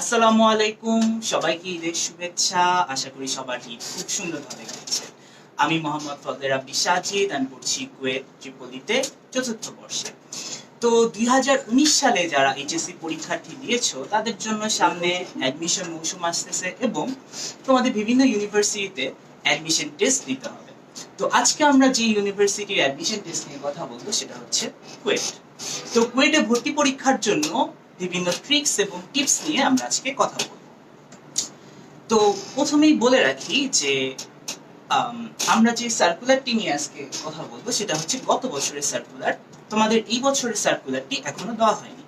আসসালামু আলাইকুম। সবাইকে ঈদের শুভেচ্ছা। আশা করি সবার ঈদ খুব সুন্দরভাবে কাটছে। আমি মোহাম্মদ ফজলে রাব্বি সাজিদ আমি পড়ছি কুয়েত ত্রিপলিতে চতুর্থ বর্ষে। তো দুই সালে যারা এইচএসসি পরীক্ষার্থী দিয়েছ, তাদের জন্য সামনে অ্যাডমিশন মৌসুম আসতেছে এবং তোমাদের বিভিন্ন ইউনিভার্সিটিতে অ্যাডমিশন টেস্ট দিতে হবে। তো আজকে আমরা যে ইউনিভার্সিটির অ্যাডমিশন টেস্ট নিয়ে কথা বলব, সেটা হচ্ছে কুয়েট তো কুয়েটে ভর্তি পরীক্ষার জন্য বিভিন্ন ট্রিক্স এবং টিপস নিয়ে আমরা আজকে কথা বলব। তো প্রথমেই বলে রাখি যে আমরা যে সার্কুলারটি নিয়ে আজকে কথা বলব সেটা হচ্ছে গত বছরের সার্কুলার তোমাদের এই বছরের সার্কুলারটি এখনও দেওয়া হয়নি।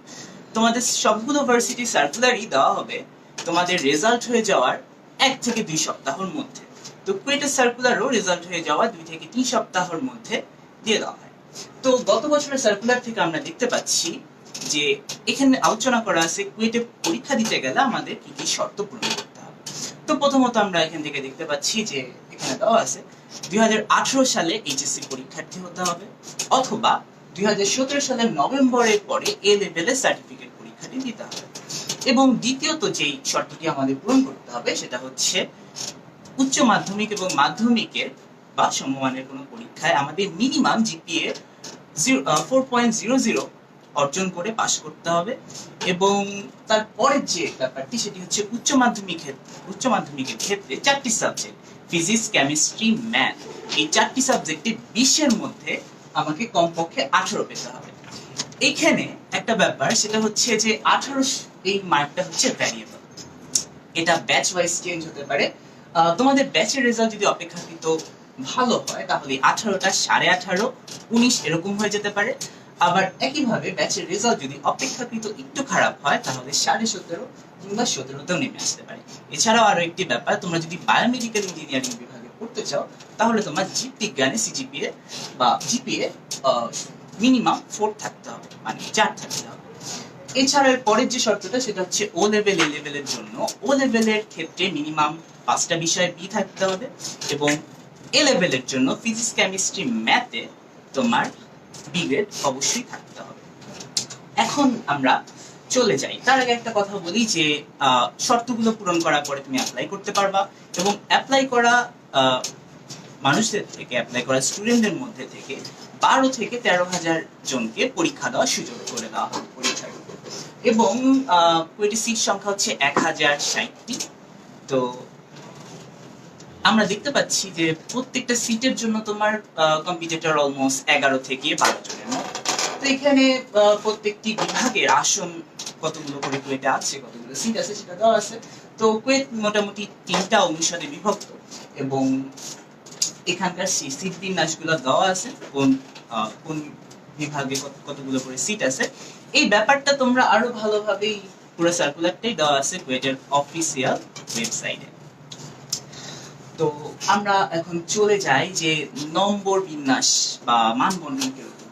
তোমাদের সবগুলো ভার্সিটি সার্কুলারই দেওয়া হবে। তোমাদের রেজাল্ট হয়ে যাওয়ার এক থেকে দুই সপ্তাহের মধ্যে। তো কুয়েটের সার্কুলারও রেজাল্ট হয়ে যাওয়া দুই থেকে তিন সপ্তাহের মধ্যে দিয়ে দেওয়া হয়। তো গত বছরের সার্কুলার থেকে আমরা দেখতে পাচ্ছি যে এখানে আলোচনা করা আছে কুয়েটে পরীক্ষা দিতে গেলে আমাদের কি কি শর্ত পূরণ করতে হবে। তো প্রথমত আমরা এখান থেকে দেখতে পাচ্ছি যে এখানে দেওয়া আছে দুই সালে এইচএসসি পরীক্ষার্থী হতে হবে অথবা দুই সালের নভেম্বরের পরে এ লেভেলের সার্টিফিকেট পরীক্ষাটি দিতে হবে। এবং দ্বিতীয়ত যেই শর্তটি আমাদের পূরণ করতে হবে সেটা হচ্ছে উচ্চ মাধ্যমিক এবং মাধ্যমিকের বা সমমানের কোনো পরীক্ষায় আমাদের minimum GPA four point zero zero অর্জন করে পাশ করতে হবে। এবং তারপরের যে ব্যাপারটি, সেটি হচ্ছে উচ্চ মাধ্যমিকের উচ্চ মাধ্যমিকের ক্ষেত্রে চারটি সাবজেক্ট ফিজিক্স কেমিস্ট্রি ম্যাথ এই চারটি সাবজেক্টে বিশের মধ্যে আমাকে কমপক্ষে আঠারো পেতে হবে। এইখানে একটা ব্যাপার, সেটা হচ্ছে যে আঠারো এই মার্কটা হচ্ছে ভ্যারিয়েবল এটা ব্যাচ ওয়াইজ চেঞ্জ হতে পারে। তোমাদের ব্যাচের রেজাল্ট যদি অপেক্ষাকৃত ভালো হয়, তাহলে আঠারোটা সাড়ে আঠারো, উনিশ এরকম হয়ে যেতে পারে। আবার একইভাবে ব্যাচের রেজাল্ট যদি অপেক্ষাকৃত একটু খারাপ হয়, তাহলে সাড়ে সতেরো কিংবা সতেরোতেও নেমে আসতে পারে। এছাড়াও আরও একটি ব্যাপার, তোমরা যদি বায়োমেডিক্যাল ইঞ্জিনিয়ারিং বিভাগে পড়তে চাও, তাহলে তোমার জীব বিজ্ঞানে সিজিপিএ বা জিপিএ মিনিমাম ফোর থাকতে হবে মানে চার থাকতে হবে। এছাড়া পরের যে শর্তটা, সেটা হচ্ছে ও লেভেল এ লেভেলের জন্য ও লেভেলের ক্ষেত্রে মিনিমাম পাঁচটা বিষয়ে বি থাকতে হবে এবং এ লেভেলের জন্য ফিজিক্স কেমিস্ট্রি ম্যাথে তোমার বি গ্রেড অবশ্যই থাকতে হবে। এখন আমরা চলে যাই। তার আগে একটা কথা বলি যে শর্তগুলো পূরণ করার পরে তুমি অ্যাপ্লাই করতে পারবা এবং অ্যাপ্লাই করা মানুষদের থেকে অ্যাপ্লাই করা স্টুডেন্টদের মধ্যে থেকে বারো থেকে তেরো হাজার জনকে পরীক্ষা দেওয়ার সুযোগ করে দেওয়া হবে পরীক্ষার এবং সিট সংখ্যা হচ্ছে এক হাজার ষাটটি। তো আমরা দেখতে পাচ্ছি যে প্রত্যেকটা সিটের জন্য তোমার কম্পিউটার অলমোস্ট এগারো থেকে বারো জনের মতো। তো এখানে প্রত্যেকটি বিভাগের আসন কতগুলো করে কুয়েটে আছে, কতগুলো সিট আছে সেটা দেওয়া আছে। তো কুয়েত মোটামুটি তিনটা অনুষদে বিভক্ত এবং এখানকার সিট বিন্যাসগুলো দেওয়া আছে, কোন কোন বিভাগে কত- কতগুলো করে সিট আছে। এই ব্যাপারটা তোমরা আরও ভালোভাবেই পুরো সার্কুলারটাই দেওয়া আছে কুয়েটের অফিসিয়াল ওয়েবসাইটে তো আমরা এখন চলে যাই যে নম্বর বিন্যাস বা মানবন্ধন কীরকম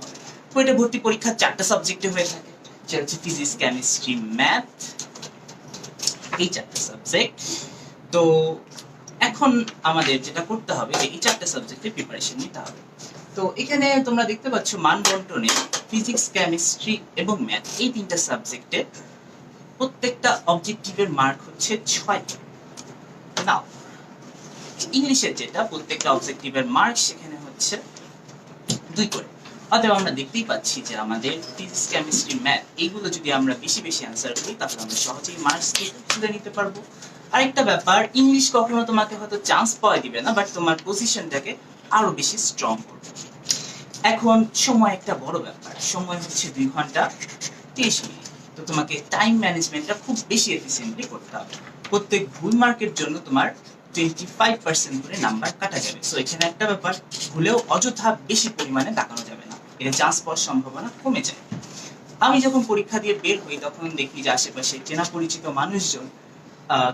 হবে। ভর্তি পরীক্ষা চারটা সাবজেক্টে হয়ে থাকে, সেটা হচ্ছে ফিজিক্স কেমিস্ট্রি ম্যাথ এই চারটা সাবজেক্ট তো এখন আমাদের যেটা করতে হবে যে এই চারটা সাবজেক্টে প্রিপারেশন নিতে হবে। তো এখানে তোমরা দেখতে পাচ্ছ মান বন্টনে ফিজিক্স কেমিস্ট্রি এবং ম্যাথ এই তিনটা সাবজেক্টে প্রত্যেকটা অবজেক্টিভের মার্ক হচ্ছে ছয় নাও ইংলিশের যেটা, প্রত্যেকটা অবজেক্টিভের মার্ক সেখানে হচ্ছে দুই করে। অতএব আমরা দেখতেই পাচ্ছি যে আমাদের ফিজিক্স কেমিস্ট্রি ম্যাথ এইগুলো যদি আমরা বেশি বেশি অ্যান্সার করি, তাহলে আমরা সহজেই মার্কস তুলে নিতে পারব। আরেকটা ব্যাপার ইংলিশ কখনো তোমাকে হয়তো চান্স পাওয়া দিবে না বাট তোমার পজিশনটাকে আরও বেশি স্ট্রং করবে। এখন সময় একটা বড় ব্যাপার, সময় হচ্ছে দুই ঘণ্টা তিরিশ মিনিট। তো তোমাকে টাইম ম্যানেজমেন্টটা খুব বেশি এফিসিয়েন্টলি করতে হবে। প্রত্যেক ভুল মার্কের জন্য তোমার টোয়েন্টি ফাইভ পার্সেন্ট করে নাম্বার কাটা যাবে। সো এখানে একটা ব্যাপার, ভুলেও অযথা বেশি পরিমাণে তাকানো যাবে না। এটা চান্স পাওয়ার সম্ভাবনা কমে যায়। আমি যখন পরীক্ষা দিয়ে বের হই, তখন দেখি যে আশেপাশে চেনা পরিচিত মানুষজন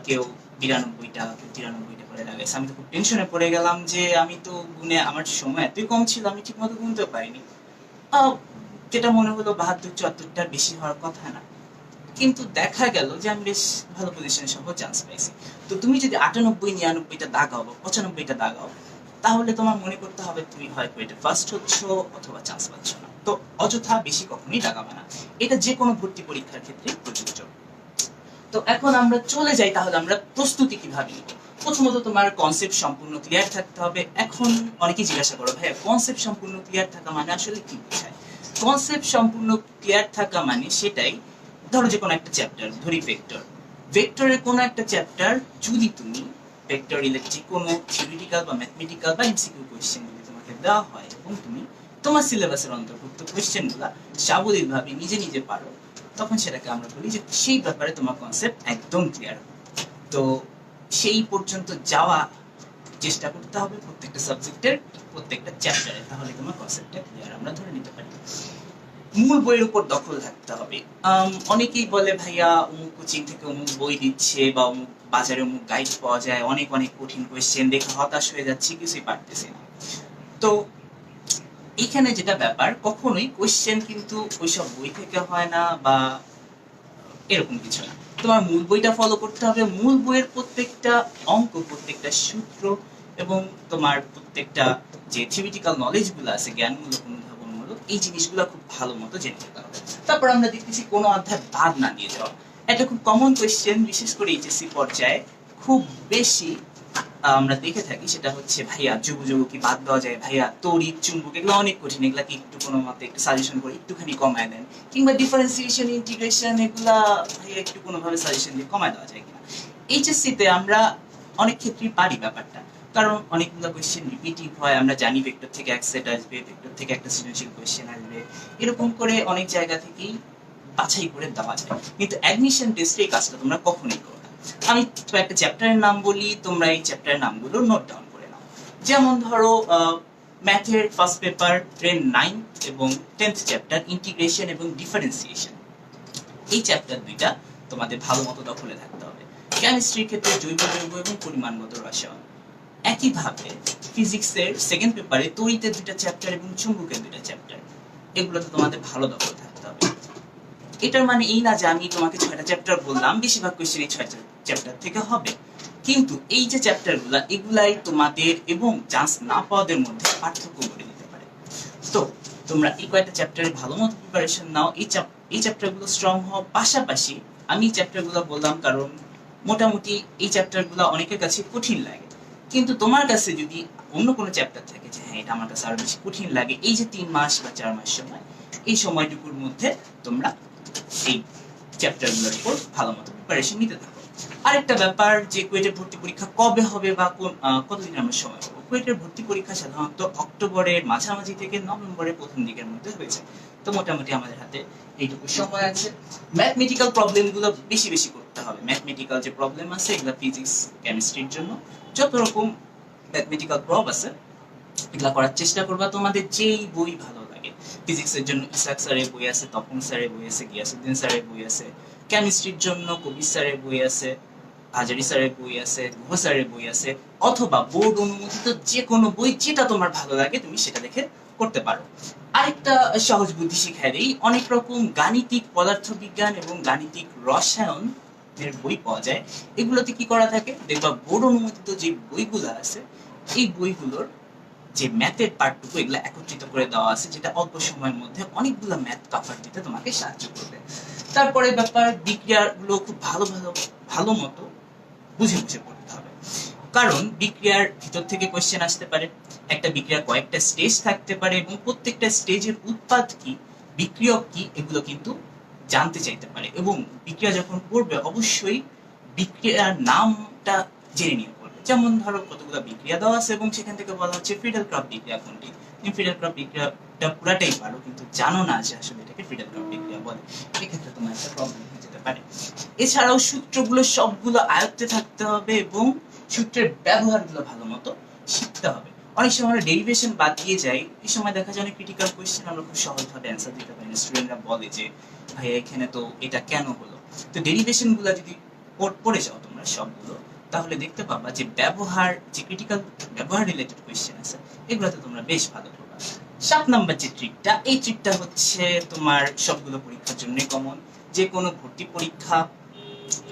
কেউ বিরানব্বইটা, কেউ তিরানব্বইটা করে লাগাইছে। আমি তো খুব টেনশনে পড়ে গেলাম যে আমি তো গুনে, আমার সময় এতই কম ছিল, আমি ঠিক মতো গুনতে পারিনি। যেটা মনে হলো বাহাত্তর, চুয়াত্তরটার বেশি হওয়ার কথা না। কিন্তু দেখা গেল যে আমি বেশ ভালো পজিশনে সহ চান্স পাইছি। তো তুমি যদি আটানব্বই, নিরানব্বইটা দাগাও বা পঁচানব্বইটা দাগাও তাহলে তোমার মনে করতে হবে তুমি হয় কুয়েটে ফার্স্ট হচ্ছ অথবা চান্স পাচ্ছ না। তো অযথা বেশি কখনোই দাগাবে না। এটা যে কোনো ভর্তি পরীক্ষার ক্ষেত্রে প্রযোজ্য। তো এখন আমরা চলে যাই, তাহলে আমরা প্রস্তুতি কীভাবে নিব? প্রথমত তোমার কনসেপ্ট সম্পূর্ণ ক্লিয়ার থাকতে হবে। এখন অনেকেই জিজ্ঞাসা করো, ভাইয়া কনসেপ্ট সম্পূর্ণ ক্লিয়ার থাকা মানে আসলে কি বোঝায়? কনসেপ্ট সম্পূর্ণ ক্লিয়ার থাকা মানে সেটাই ধরো যে কোনো একটা চ্যাপ্টার ধরি ভেক্টর ভেক্টরের কোনো একটা চ্যাপ্টার যদি তুমি ভেক্টর ইলেকট্রিক কোনো থিওরিটিক্যাল বা ম্যাথমেটিক্যাল বা এমসিকিউ কোয়েশ্চেন যদি তোমাকে দেওয়া হয় এবং তুমি তোমার সিলেবাসের অন্তর্ভুক্ত কোয়েশ্চেনগুলো সাবলীলভাবে নিজে নিজে পারো, তখন সেটাকে আমরা বলি যে সেই ব্যাপারে তোমার কনসেপ্ট একদম ক্লিয়ার তো সেই পর্যন্ত যাওয়া চেষ্টা করতে হবে প্রত্যেকটা সাবজেক্টের প্রত্যেকটা চ্যাপ্টারে তাহলে তোমার কনসেপ্টটা ক্লিয়ার আমরা ধরে নিতে পারি। মূল বইয়ের উপর দখল থাকতে হবে। অনেকেই বলে, ভাইয়া, অমুক কোচিং থেকে অমুক বই দিচ্ছে বা অমুক বাজারে অমুক গাইড পাওয়া যায়, অনেক অনেক কঠিন কোয়েশ্চেন দেখে হতাশ হয়ে যাচ্ছি, কিছুই পারতেছি না। তো এইখানে যেটা ব্যাপার, কখনোই কোয়েশ্চেন কিন্তু ওইসব বই থেকে হয় না বা এরকম কিছু না। তোমার মূল বইটা ফলো করতে হবে, মূল বইয়ের প্রত্যেকটা অঙ্ক, প্রত্যেকটা সূত্র এবং তোমার প্রত্যেকটা যে থিওরিটিক্যাল নলেজগুলো আছে, জ্ঞানমূলক এই জিনিসগুলো খুব ভালো মতো জেনে যেতে হবে। তারপর আমরা দেখতেছি কোনো অধ্যায় বাদ না দিয়ে যাওয়া। এটা খুব কমন কোয়েশ্চেন বিশেষ করে এইচএসসি পর্যায়ে, খুব বেশি আমরা দেখে থাকি, সেটা হচ্ছে, ভাইয়া যুগ যুগ কি বাদ দেওয়া যায়, ভাইয়া, তড়িৎ, চুম্বক, এগুলো অনেক কঠিন, এগুলা কি একটু কোনো মতে একটু সাজেশন করে, একটুখানি কমায় দেন। কিংবা ডিফারেন্সিয়েশন ইন্টিগ্রেশন এগুলা, ভাইয়া, একটু কোনোভাবে সাজেশন দিয়ে কমায় দেওয়া যায় কিনা। এইচএসসি তে আমরা অনেক ক্ষেত্রেই পারি ব্যাপারটা। কারণ অনেকগুলো কোয়েশ্চেন রিপিটিভ হয়, আমরা জানি ভেক্টর থেকে এক সেট আসবে ভেক্টর থেকে একটা সৃজনশীল কোয়েশ্চেন আসবে। এরকম করে অনেক জায়গা থেকেই বাছাই করে দেওয়া যায়। কিন্তু অ্যাডমিশন টেস্টে এই কাজটা তোমরা কখনোই করো না। আমি একটা চ্যাপ্টারের নাম বলি, তোমরা এই চ্যাপ্টারের নামগুলো নোট ডাউন করে নাও। যেমন ধরো ম্যাথের ফার্স্ট পেপার ট্রেন নাইন এবং টেন্থ চ্যাপ্টার ইন্টিগ্রেশন এবং ডিফারেন্সিয়েশন এই চ্যাপ্টার দুইটা তোমাদের ভালো মতো দখলে থাকতে হবে। কেমিস্ট্রির ক্ষেত্রে জৈব জৈব এবং পরিমাণ পরিমাণগত রসায়ন। একইভাবে ফিজিক্সের সেকেন্ড পেপারে তড়িতের দুইটা চ্যাপ্টার এবং চুম্বকের দুইটা চ্যাপ্টার এগুলোতে তোমাদের ভালো দখল থাকতে হবে। এটার মানে এই না যে আমি তোমাকে ছয়টা চ্যাপ্টার বললাম, বেশিরভাগ কোয়েশ্চেন এই ছয়টা চ্যাপ্টার থেকে হবে। কিন্তু এই যে চ্যাপ্টারগুলা, এগুলাই তোমাদের এবং চান্স না পাওয়াদের মধ্যে পার্থক্য করে দিতে পারে। তো, তোমরা এই কয়েকটা চ্যাপ্টারে ভালো মতো প্রিপারেশন নাও। এই এই চ্যাপ্টারগুলো স্ট্রং হওয়ার পাশাপাশি আমি এই চ্যাপ্টারগুলো বললাম কারণ মোটামুটি এই চ্যাপ্টারগুলো অনেকের কাছে কঠিন লাগে। কিন্তু তোমার কাছে যদি অন্য কোনো চ্যাপ্টার থাকে যে হ্যাঁ এটা আমার কাছে আরও বেশি কঠিন লাগে, এই যে তিন মাস বা চার মাস সময়, এই সময়টুকুর মধ্যে তোমরা এই চ্যাপ্টারগুলোর উপর ভালো মতো প্রিপারেশন নিতে থাকো। আরেকটা ব্যাপার যে কুয়েটের ভর্তি পরীক্ষা কবে হবে বা কোন কতদিন সময় পাবো? কুয়েটের ভর্তি পরীক্ষা সাধারণত অক্টোবরের মাঝামাঝি থেকে নভেম্বরের প্রথম দিকের মধ্যে হয়েছে। তো মোটামুটি আমাদের হাতে এইটুকু সময় আছে। ম্যাথমেটিক্যাল প্রবলেমগুলো বেশি বেশি করতে হবে। ম্যাথমেটিক্যাল যে প্রবলেম আছে, এগুলো ফিজিক্স কেমিস্ট্রির জন্য যত রকম ম্যাথমেটিক্যাল প্রব আছে, এগুলা করার চেষ্টা করবা। তোমাদের যেই বই ভালো লাগে ফিজিক্সের জন্য ইসাক স্যারের বই আছে, তপন স্যারের বই আছে, গিয়াসুদ্দিন স্যারের বই আছে কেমিস্ট্রির জন্য কবির স্যারের বই আছে, হাজারি স্যারের বই আছে, গুহ স্যারের বই আছে, অথবা বোর্ড অনুমোদিত যে কোনো বই যেটা তোমার ভালো লাগে, তুমি সেটা দেখে করতে পারো। আরেকটা সহজ বুদ্ধি শিখাই দেই, অনেক রকম গাণিতিক পদার্থবিজ্ঞান এবং গাণিতিক রসায়ন এর বই পাওয়া যায়। এগুলোতে কি করা থাকে? দেখবা বোর্ড অনুমোদিত যে বইগুলো আছে, এই বইগুলোর যে ম্যাথের পার্টটুকু এগুলো একত্রিত করে দেওয়া আছে, যেটা অল্প সময়ের মধ্যে অনেকগুলো ম্যাথ কাভার দিতে তোমাকে সাহায্য করবে। তারপরে ব্যাপার, বিক্রিয়াগুলো খুব ভালো ভালো ভালো মতো বুঝে বুঝে পড়তে হবে। কারণ বিক্রিয়ার ভিতর থেকে কোয়েশ্চেন আসতে পারে, একটা বিক্রিয়ার কয়েকটা স্টেজ থাকতে পারে, এবং প্রত্যেকটা স্টেজের উৎপাদ কি, বিক্রিয়ক কি, এগুলো কিন্তু জানতে চাইতে পারে এবং বিক্রিয়া যখন করবে, অবশ্যই বিক্রিয়ার নামটা জেনে নিয়ে করবে। যেমন ধরো কতগুলো বিক্রিয়া দেওয়া আছে এবং সেখান থেকে বলা হচ্ছে ফিডেল ক্রপ বিক্রিয়া কোনটি? তুমি ফিডেল ক্রপ বিক্রিয়াটা পুরাটাই পারো কিন্তু জানো না যে আসলে এটাকে ফিডেল ক্রপ বিক্রিয়া বলে। এক্ষেত্রে তোমার একটা প্রবলেম হয়ে যেতে পারে। এছাড়াও সূত্রগুলো সবগুলো আয়ত্তে থাকতে হবে এবং সূত্রের ব্যবহারগুলো ভালো মতো শিখতে হবে। অনেক সময় আমরা ডেরিভেশন বাদ দিয়ে যাই, এই সময় দেখা যায় অনেক ক্রিটিক্যাল কোয়েশ্চেন আমরা খুব সহজভাবে অ্যান্সার দিতে পারি। স্টুডেন্টরা বলে যে, ভাই, এখানে তো এটা কেন হলো? তো ডেরিভেশনগুলো যদি পড়- যাও তোমরা সবগুলো, তাহলে দেখতে পাবা যে ব্যবহার, যে ক্রিটিক্যাল ব্যবহার রিলেটেড কোয়েশ্চেন আছে, এগুলোতে তোমরা বেশ ভালো করবা সাত নাম্বার যে ট্রিকটা এই ট্রিকটা হচ্ছে তোমার সবগুলো পরীক্ষার জন্যই কমন যে কোনো ভর্তি পরীক্ষা,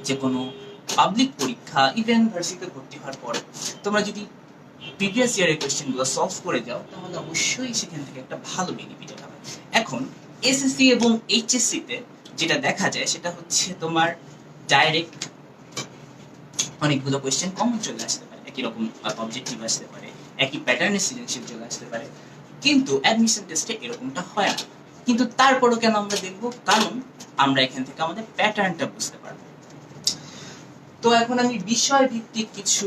যে কোনো পাবলিক পরীক্ষা ইভেন ভার্সিটিতে ভর্তি হওয়ার পরে তোমরা যদি প্রিভিয়াস ইয়ারের কোয়েশ্চেনগুলো সলভ করে যাও, তাহলে অবশ্যই সেখান থেকে একটা ভালো বেনিফিট হবে এখন এসএসসি এবং এইচএসসি তে যেটা দেখা যায়, সেটা হচ্ছে তোমার ডাইরেক্ট অনেকগুলো কোয়েশ্চেন কমন চলে আসতে পারে। একই রকম অবজেক্টিভ আসতে পারে, একই প্যাটার্নের সৃজনশীল চলে আসতে পারে। কিন্তু অ্যাডমিশন টেস্টে এরকমটা হয় না। কিন্তু তারপরও কেন আমরা দেখব? কারণ আমরা এখান থেকে আমাদের প্যাটার্নটা বুঝতে পারব। তো এখন আমি বিষয় ভিত্তিক কিছু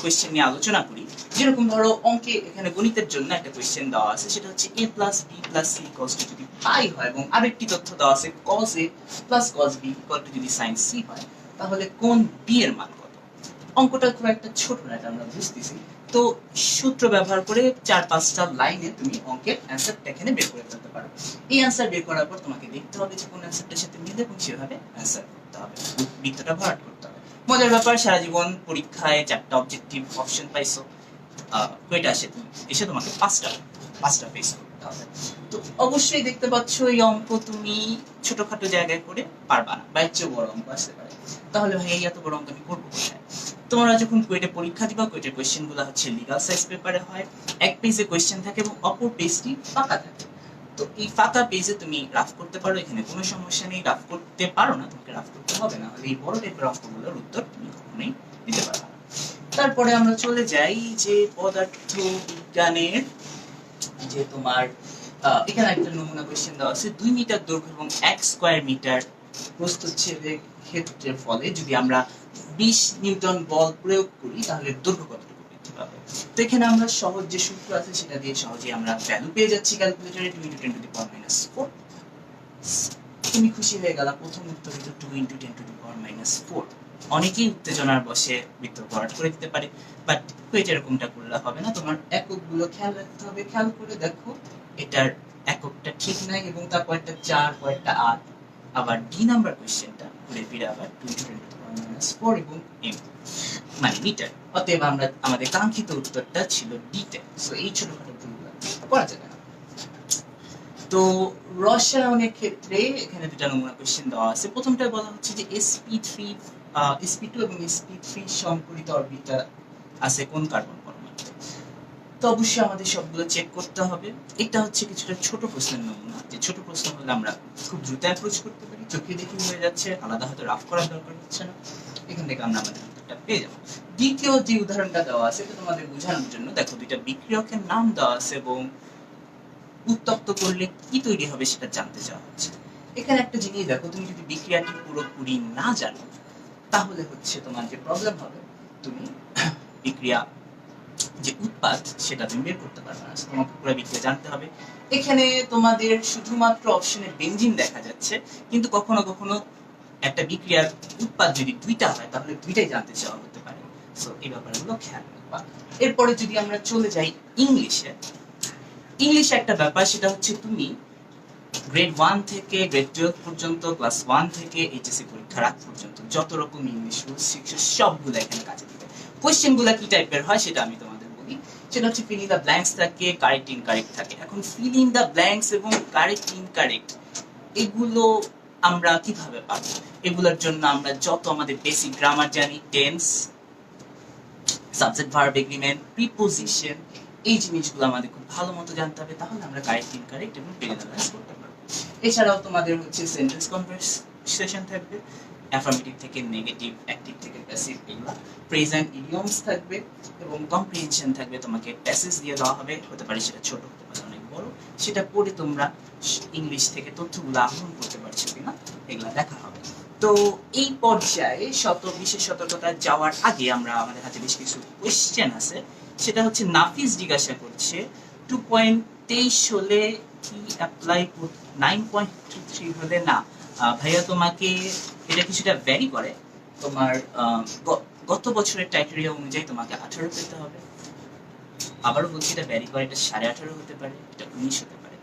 কোয়েশ্চেন নিয়ে আলোচনা করি। যেরকম ধরো অঙ্কে এখানে গণিতের জন্য একটা কোয়েশ্চেন দেওয়া আছে, সেটা হচ্ছে A plus B plus C equals to যদি পাই হয় এবং আরেকটি তথ্য দেওয়া আছে cos A plus cos B equal to যদি sin সি হয়, তাহলে কোন বি এর মান কত? অঙ্কটা খুব একটা ছোট না, এটা আমরা বুঝতেছি। তো সূত্র ব্যবহার করে চার পাঁচটা লাইনে তুমি অঙ্কের অ্যান্সারটা এখানে বের করে ফেলতে পারো। এই অ্যান্সার বের করার পর তোমাকে দেখতে হবে যে কোন অ্যান্সারটার সাথে মিলে এবং সেভাবে অ্যান্সার করতে হবে। বৃত্তটা ভরাট করতে হবে। মজার ব্যাপার, সারা জীবন পরীক্ষায় চারটা অবজেক্টিভ অপশন পাইছো। কয়টা আসে তুমি? এসে তোমাকে পাঁচটা পাঁচটা হবে তো অবশ্যই দেখতে পাচ্ছ এই অঙ্ক তুমি ছোটখাটো জায়গায় করে পারবা না, বা এর চেয়েও বড় অঙ্ক আসতে পারে। তাহলে ভাই, এই এত বড় অঙ্ক আমি করব কোথায়? তোমরা যখন কুয়েটে পরীক্ষা দিবা কুয়েটের কোয়েশ্চেনগুলো হচ্ছে লিগাল সাইজ পেপারে হয়। এক পেজে কোয়েশ্চেন থাকে এবং অপর পেজটি পাকা থাকে। তো এই ফাঁকা পেজে তুমি রাফ করতে পারো, এখানে কোনো সমস্যা নেই রাফ করতে পারো না, তোমাকে রাফ করতে হবে, না এই বড় টাইপের অঙ্কগুলোর উত্তর তুমি কখনোই দিতে পারবে না। তারপরে আমরা চলে যাই যে পদার্থ বিজ্ঞানের, যে তোমার এখানে একটা নমুনা কোশ্চেন দেওয়া আছে, দুই মিটার দৈর্ঘ্য এবং এক স্কোয়ার মিটার প্রস্তুচ্ছেদের ক্ষেত্রের ফলে যদি আমরা বিশ নিউটন বল প্রয়োগ করি, তাহলে দৈর্ঘ্য পাবে তো এখানে আমরা সহজ যে সূত্র আছে, সেটা দিয়ে সহজেই আমরা ভ্যালু পেয়ে যাচ্ছি ক্যালকুলেটরে two into ten to the power minus four তুমি খুশি হয়ে গেলা, প্রথম উত্তর হলো two into ten to the power minus four অনেকেই উত্তেজনার বসে বৃত্ত ভরাট করে দিতে পারে বাট কুয়েট এরকমটা করলে হবে না, তোমার এককগুলো খেয়াল রাখতে হবে। খেয়াল করে দেখো, এটার এককটা ঠিক নাই এবং তার একটা চার কয়েকটা আট। আবার ডি নাম্বার কোয়েশ্চেনটা ঘুরে ফিরে আবার two into ten to the power minus four এবং এম মানে মিটার অতএব আমরা আমাদের কাঙ্ক্ষিত উত্তরটা ছিল ডিতে সো এই ছোটখাটো ভুলগুলো করা যাবে না। তো রসায়নের ক্ষেত্রে এখানে দুটা নমুনা কোশ্চেন দেওয়া আছে। প্রথমটা বলা হচ্ছে যে এসপি থ্রি এসপি টু এবং এসপি থ্রি সংকরিত অরবিটাল আছে কোন কার্বন পরমাণুতে? তো অবশ্যই আমাদের সবগুলো চেক করতে হবে। এটা হচ্ছে কিছুটা ছোট প্রশ্নের নমুনা। যে ছোট প্রশ্ন হলে আমরা খুব দ্রুত অ্যাপ্রোচ করতে পারি। চোখে দেখে হয়ে যাচ্ছে, আলাদা হয়তো রাফ করার দরকার হচ্ছে না। এখান থেকে আমরা আমাদের উত্তরটা পেয়ে যাব। দ্বিতীয় যে উদাহরণটা দেওয়া আছে এটা তোমাদের বোঝানোর জন্য দেখো দুইটা বিক্রিয়কের নাম দেওয়া আছে এবং উত্তপ্ত করলে কি তৈরি হবে সেটা জানতে চাওয়া হচ্ছে। এখানে একটা জিনিস দেখো তুমি যদি বিক্রিয়াটি পুরোপুরি না জানো তাহলে হচ্ছে তোমার যে প্রবলেম হবে তুমি বিক্রিয়া যে উৎপাদ সেটা তুমি বের করতে পারবে না। So, তোমাকে পুরো বিক্রিয়া জানতে হবে। এখানে তোমাদের শুধুমাত্র অপশনে বেঞ্জিন দেখা যাচ্ছে কিন্তু কখনো কখনো একটা বিক্রিয়ার উৎপাদ যদি দুইটা হয়, তাহলে দুইটাই জানতে চাওয়া হতে পারে। সো এই ব্যাপারগুলো খেয়াল রাখবা। এরপরে যদি আমরা চলে যাই ইংলিশে ইংলিশে একটা ব্যাপার, সেটা হচ্ছে তুমি গ্রেড ওয়ান থেকে গ্রেড টুয়েলভ পর্যন্ত ক্লাস ওয়ান থেকে এইচএসসি পরীক্ষার আগ পর্যন্ত যত রকম ইংলিশ রুলস শিক্ষা সবগুলো এখানে কাজে দিবে। কোয়েশ্চেনগুলা কি টাইপের হয়, সেটা আমি তোমাদের বলি। সেটা হচ্ছে ফিল ইন দ্য ব্ল্যাঙ্কস থাকে কারেক্ট ইনকারেক্ট থাকে। এখন ফিল ইন দ্য ব্ল্যাঙ্কস এবং কারেক্ট ইনকারেক্ট এগুলো আমরা কীভাবে পাবো এগুলোর জন্য আমরা যত আমাদের বেসিক গ্রামার জানি tense subject verb agreement preposition এই জিনিসগুলো আমাদের খুব ভালো মতো জানতে হবে, তাহলে আমরা কারেক্ট ইনকারেক্ট এবং পেনালাইজ করতে পারব। এছাড়াও তোমাদের হচ্ছে সেন্টেন্স কনভারসেশন থাকবে অ্যাফার্মেটিভ থেকে নেগেটিভ অ্যাক্টিভ থেকে প্যাসিভ এগুলো প্রেজেন্ট ইডিয়মস থাকবে এবং কম্প্রিহেনশন থাকবে, তোমাকে প্যাসেজ দিয়ে দেওয়া হবে, হতে পারে সেটা ছোট, হতে পারে সেটা পড়ে তোমরা ইংলিশ থেকে তথ্যগুলো আহরণ করতে পারছ কিনা, এগুলা দেখা হবে। তো এই পর্যায়ে শত বিশেষ সতর্কতা যাওয়ার আগে আমরা আমাদের হাতে বেশ কিছু কোয়েশ্চেন আছে। সেটা হচ্ছে নাফিস জিজ্ঞাসা করছে টু পয়েন্ট তেইশ হলে কি অ্যাপ্লাই নাইন পয়েন্ট থ্রি হলে না? ভাইয়া তোমাকে এটা কিছুটা ভ্যারি করে। তোমার গত বছরের টাইটেরিয়া অনুযায়ী তোমাকে আঠারো পেতে হবে। আবারও বলছি, এটা ভ্যারি করে, এটা সাড়ে আঠারো হতে পারে, এটা উনিশ হতে পারে।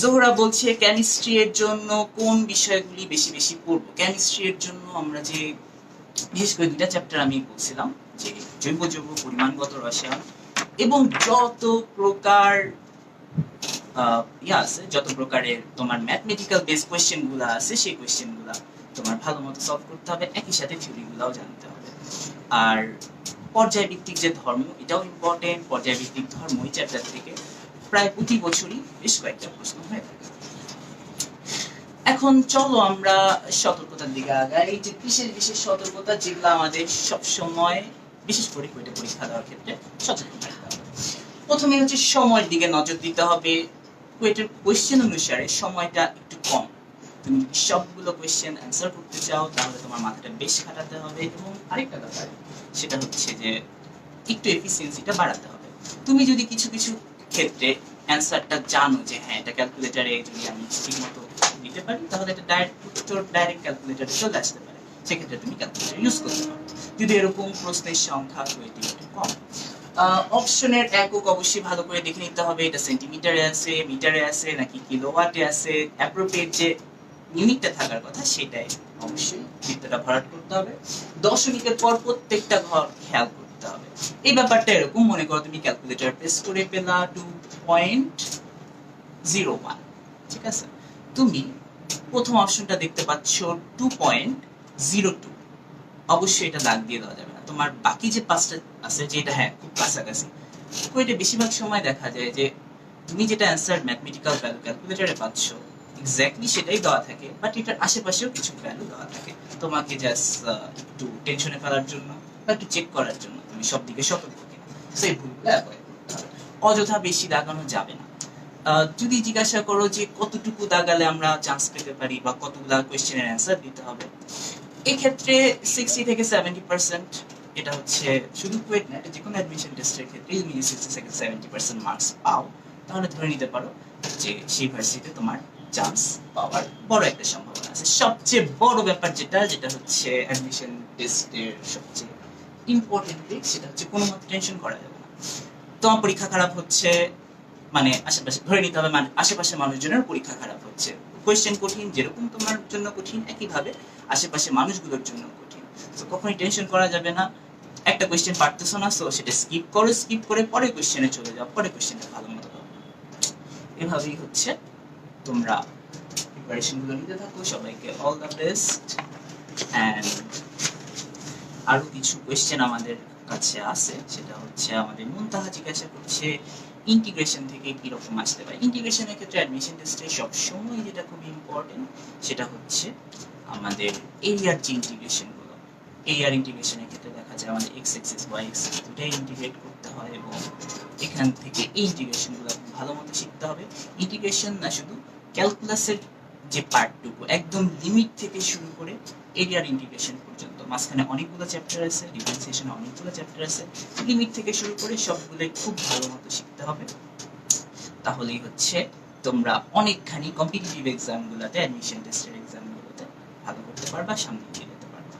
জোহরা বলছে কেমিস্ট্রি এর জন্য কোন বিষয়গুলি বেশি বেশি পড়ব? কেমিস্ট্রি এর জন্য আমরা যে, বিশেষ করে দুইটা চ্যাপ্টার আমি বলছিলাম, যে জৈব যৌগ পরিমাণগত রসায়ন এবং যত প্রকার আছে, যত প্রকারের তোমার ম্যাথমেটিক্যাল বেস কোয়েশ্চেনগুলো আছে, সেই কোয়েশ্চেনগুলা তোমার ভালো মতো সলভ করতে হবে। একই সাথে থিওরি গুলাও জানতে হবে। আর পর্যায়ভিত্তিক যে ধর্ম, এটাও ইম্পর্টেন্ট পর্যায়ভিত্তিক ধর্ম এই চ্যাপ্টার থেকে প্রায় প্রতি বছরই বেশ কয়েকটা প্রশ্ন হয়ে থাকে। এখন চলো আমরা সতর্কতার দিকে আগাই, যে বিশেষ বিশেষ সতর্কতা যেগুলো আমাদের সব সময় বিশেষ করে কুয়েটে পরীক্ষা দেওয়ার ক্ষেত্রে সতর্ক থাকতে হবে। প্রথমে হচ্ছে সময়ের দিকে নজর দিতে হবে, কুয়েটের কোয়েশ্চেন অনুসারে সময়টা একটু কম। তুমি সবগুলো কোয়েশ্চেন অ্যান্সার করতে চাও, তাহলে তোমার মাথাটা বেশ খাটাতে হবে এবং আরেকটা ব্যাপার সেটা হচ্ছে যে একটু এফিসিয়েন্সিটা বাড়াতে হবে। তুমি যদি কিছু কিছু ক্ষেত্রে অ্যান্সারটা জানো যে হ্যাঁ এটা ক্যালকুলেটারে যদি আমি ঠিক মতো দিতে পারি, তাহলে এটা ডাইরেক্ট উত্তর ডাইরেক্ট ক্যালকুলেটারে চলে আসতে পারে। সেক্ষেত্রে তুমি ক্যালকুলেটার ইউজ করতে পারো। যদি এরকম প্রশ্নের সংখ্যা কুয়েটি একটু কম অপশনের একক অবশ্যই ভালো করে দেখে নিতে হবে, এটা সেন্টিমিটারে আছে মিটারে আছে, নাকি কিলোওয়াটে আছে অ্যাপ্রোপ্রিয়েট যে ইউনিটটা থাকার কথা সেটাই। অবশ্যই বৃত্তটা ভরাট করতে হবে। দশমিকের পর প্রত্যেকটা ঘর খেয়াল করতে হবে। এই ব্যাপারটা এরকম, মনে করো তুমি ক্যালকুলেটর প্রেস করে পেলা টু পয়েন্ট জিরো ওয়ান ঠিক আছে? তুমি প্রথম অপশনটা দেখতে পাচ্ছ টু পয়েন্ট জিরো টু অবশ্যই এটা দাগ দিয়ে দেওয়া যাবে না। তোমার বাকি যে পাঁচটা আছে যেটা হ্যাঁ খুব কাছাকাছি। কুয়েটে বেশিরভাগ সময় দেখা যায় যে তুমি যেটা অ্যান্সার ম্যাথমেটিক্যাল ভ্যালু ক্যালকুলেটরে পাচ্ছ এক্স্যাক্টলি সেটাই দেওয়া থাকে বাট এটার আশেপাশেও কিছু ভ্যালু দেওয়া থাকে। তোমাকে জাস্ট একটু টেনশনে ফেলার জন্য বা একটু চেক করার জন্য তুমি সব দিকে সতর্ক কিনা। সেই ভুলগুলো অ্যাভয়েড অযথা বেশি দাগানো যাবে না। যদি জিজ্ঞাসা করো যে কতটুকু দাগালে আমরা চান্স পেতে পারি বা কতগুলা কোয়েশ্চেনের অ্যান্সার দিতে হবে, এক্ষেত্রে সিক্সটি থেকে সেভেন্টি পার্সেন্ট এটা হচ্ছে শুধু কুয়েট না, এটা যে কোনো অ্যাডমিশন টেস্টের ক্ষেত্রে তুমি সিক্সটি থেকে সেভেন্টি পার্সেন্ট মার্কস পাও, তাহলে ধরে নিতে পারো যে সেই ভার্সিটিতে তোমার চান্স পাওয়ার বড় একটা সম্ভাবনা আছে। সবচেয়ে বড় ব্যাপার যেটা যেটা হচ্ছে অ্যাডমিশন টেস্টের সবচেয়ে ইম্পর্টেন্ট দিক, সেটা হচ্ছে কোনো মতে টেনশন করা যাবে না। তোমার পরীক্ষা খারাপ হচ্ছে মানে আশেপাশে, ধরে নিতে হবে মানে আশেপাশে মানুষজনের পরীক্ষা খারাপ হচ্ছে। কোয়েশ্চেন কঠিন, যেরকম তোমার জন্য কঠিন, একইভাবে আশেপাশে মানুষগুলোর জন্য কঠিন। তো কখনোই টেনশন করা যাবে না। একটা কোয়েশ্চেন পারতেছো না সো সেটা স্কিপ করো স্কিপ করে পরে কোয়েশ্চেনে চলে যাও, পরের কোয়েশ্চেনটা ভালো মতো এভাবেই হচ্ছে তোমরা প্রিপারেশনগুলো নিতে থাকো, সবাইকে অল দ্য বেস্ট অ্যান্ড আরও কিছু কোয়েশ্চেন আমাদের কাছে আছে, সেটা হচ্ছে আমাদের মুনতাহা জিজ্ঞাসা করছে ইন্টিগ্রেশন থেকে কীরকম আসতে পারে? ইন্টিগ্রেশনের ক্ষেত্রে অ্যাডমিশন টেস্টে সবসময় যেটা খুব ইম্পর্টেন্ট সেটা হচ্ছে আমাদের এরিয়ার যে ইন্টিগ্রেশনগুলো এরিয়ার ইন্টিগ্রেশনের ক্ষেত্রে দেখা যায় আমাদের এক্স এক্সিস ওয়াই এক্সিস দুটাই ইন্টিগ্রেট করতে হয় এবং এখান থেকে এই ইন্টিগ্রেশনগুলো ভালো মতো শিখতে হবে। ইন্টিগ্রেশন না শুধু ক্যালকুলাসের যে পার্টটুকু একদম লিমিট থেকে শুরু করে এরিয়ার ইন্টিগ্রেশন পর্যন্ত, মাঝখানে অনেকগুলো চ্যাপ্টার আছে ডিফারেন্সিয়েশনে অনেকগুলো চ্যাপ্টার আছে লিমিট থেকে শুরু করে সবগুলো খুব ভালো মতো শিখতে হবে। তাহলেই হচ্ছে তোমরা অনেকখানি কম্পিটিটিভ এক্সামগুলোতে অ্যাডমিশন টেস্টের এক্সামগুলোতে ভালো করতে পারবা, সামনে এগিয়ে যেতে পারবা।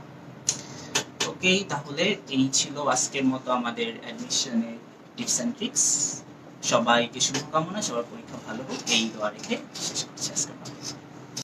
ওকে তাহলে এই ছিল আজকের মতো আমাদের অ্যাডমিশনের টিপস অ্যান্ড ট্রিক্স সবাইকে শুভকামনা সবার পরীক্ষা ভালো হোক এই দোয়া রেখে শেষ করছি আজকে।